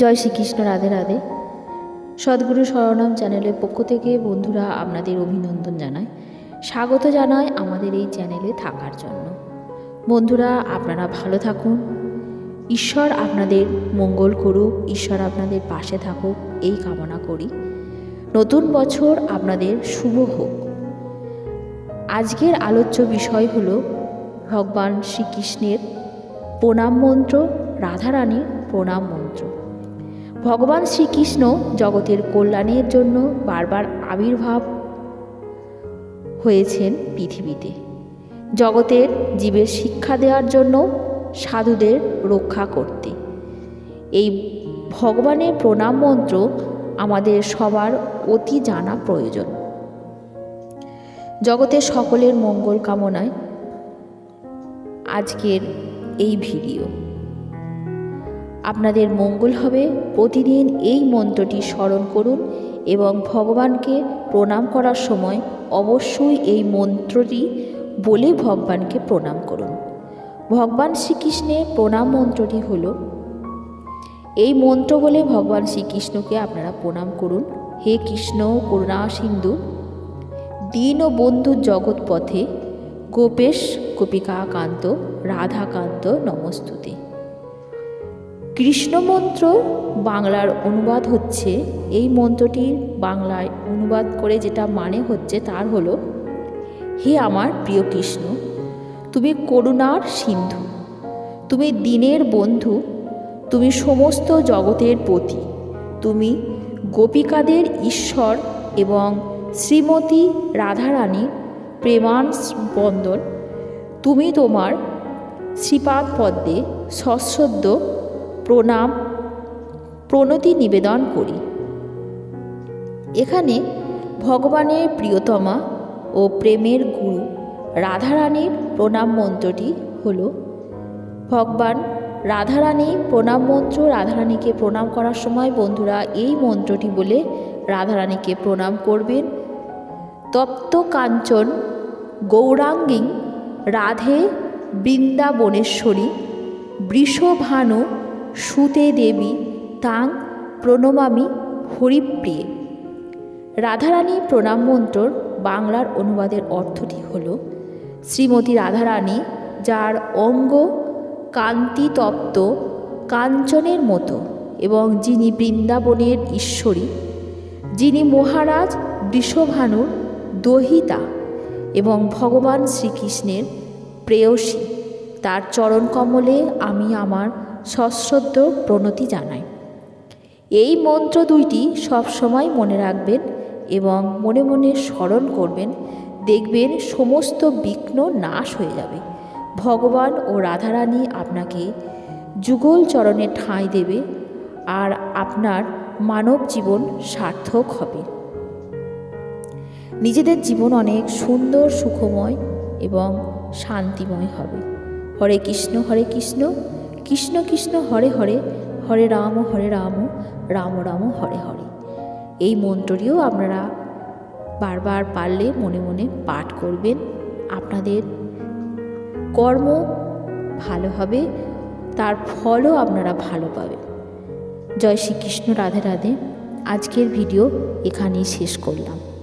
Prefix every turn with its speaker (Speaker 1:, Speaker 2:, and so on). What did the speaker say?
Speaker 1: জয় শ্রীকৃষ্ণ রাধে রাধে সদ্গুরু স্মরণাম চ্যানেলের পক্ষ থেকে বন্ধুরা আপনাদের অভিনন্দন জানায় স্বাগত জানায় আমাদের এই চ্যানেলে থাকার জন্য বন্ধুরা আপনারা ভালো থাকুন ঈশ্বর আপনাদের মঙ্গল করুক ঈশ্বর আপনাদের পাশে থাকুক এই কামনা করি নতুন বছর আপনাদের শুভ হোক আজকের আলোচ্য বিষয় হল ভগবান শ্রীকৃষ্ণের প্রণাম মন্ত্র রাধারানীর প্রণাম মন্ত্র ভগবান শ্রীকৃষ্ণ জগতের কল্যাণের জন্য বারবার আবির্ভাব হয়েছেন পৃথিবীতে জগতের জীবের শিক্ষা দেওয়ার জন্য সাধুদের রক্ষা করতে এই ভগবানের প্রণাম মন্ত্র আমাদের সবার অতি জানা প্রয়োজন জগতের সকলের মঙ্গল কামনায় আজকের এই ভিডিও আপনাদের মঙ্গল হবে প্রতিদিন এই মন্ত্রটি স্মরণ করুন এবং ভগবানকে প্রণাম করার সময় অবশ্যই এই মন্ত্রটি বলে ভগবানকে প্রণাম করুন ভগবান শ্রীকৃষ্ণের প্রণাম মন্ত্রটি হল এই মন্ত্র বলে ভগবান শ্রীকৃষ্ণকে আপনারা প্রণাম করুন হে কৃষ্ণ করুণা সিন্ধু দীন ও বন্ধু জগৎ পথে গোপেশ গোপিকাকান্ত রাধাকান্ত নমস্তুতে কৃষ্ণমন্ত্র বাংলার অনুবাদ হচ্ছে এই মন্ত্রটির বাংলায় অনুবাদ করে যেটা মানে হচ্ছে তার হল হে আমার প্রিয় কৃষ্ণ তুমি করুণার সিন্ধু তুমি দিনের বন্ধু তুমি সমস্ত জগতের প্রতি তুমি গোপিকাদের ঈশ্বর এবং শ্রীমতী রাধারানী প্রেমান বন্দর তুমি তোমার শ্রীপাদ পদ্মে সশ্রদ্ধ প্রণাম প্রণতি নিবেদন করি এখানে ভগবানের প্রিয়তমা ও প্রেমের গুরু রাধারানীর প্রণাম মন্ত্রটি হল ভগবান রাধারানী প্রণাম মন্ত্র রাধারানীকে প্রণাম করার সময় বন্ধুরা এই মন্ত্রটি বলে রাধারানীকে প্রণাম করবেন তপ্ত কাঞ্চন গৌরাঙ্গিং রাধে বৃন্দাবনেশ্বরী বৃষভানু সুতে দেবী তাং প্রণমামি হরিপ্রিয়ে রাধারানী প্রণাম মন্ত্রর বাংলার অনুবাদের অর্থটি হল শ্রীমতী রাধারানী যার অঙ্গ কান্তিতপ্ত কাঞ্চনের মতো এবং যিনি বৃন্দাবনের ঈশ্বরী যিনি মহারাজ বৃষভানুর দহিতা এবং ভগবান শ্রীকৃষ্ণের প্রেয়সী তার চরণকমলে আমি আমার সশ্রদ্ধ প্রণতি জানায় এই মন্ত্র দুইটি সবসময় মনে রাখবেন এবং মনে মনে স্মরণ করবেন দেখবেন সমস্ত বিঘ্ন নাশ হয়ে যাবে ভগবান ও রাধারানী আপনাকে যুগল চরণে ঠাঁই দেবে আর আপনার মানব জীবন সার্থক হবে নিজেদের জীবন অনেক সুন্দর সুখময় এবং শান্তিময় হবে হরে কৃষ্ণ হরে কৃষ্ণ কৃষ্ণ কৃষ্ণ হরে হরে হরে রাম হরে রাম রাম রাম হরে হরে এই মন্ত্রটিও আপনারা বারবার পারলে মনে মনে পাঠ করবেন আপনাদের কর্ম ভালো হবে তার ফলও আপনারা ভালো পাবেন জয় শ্রীকৃষ্ণ রাধে রাধে আজকের ভিডিও এখানেই শেষ করলাম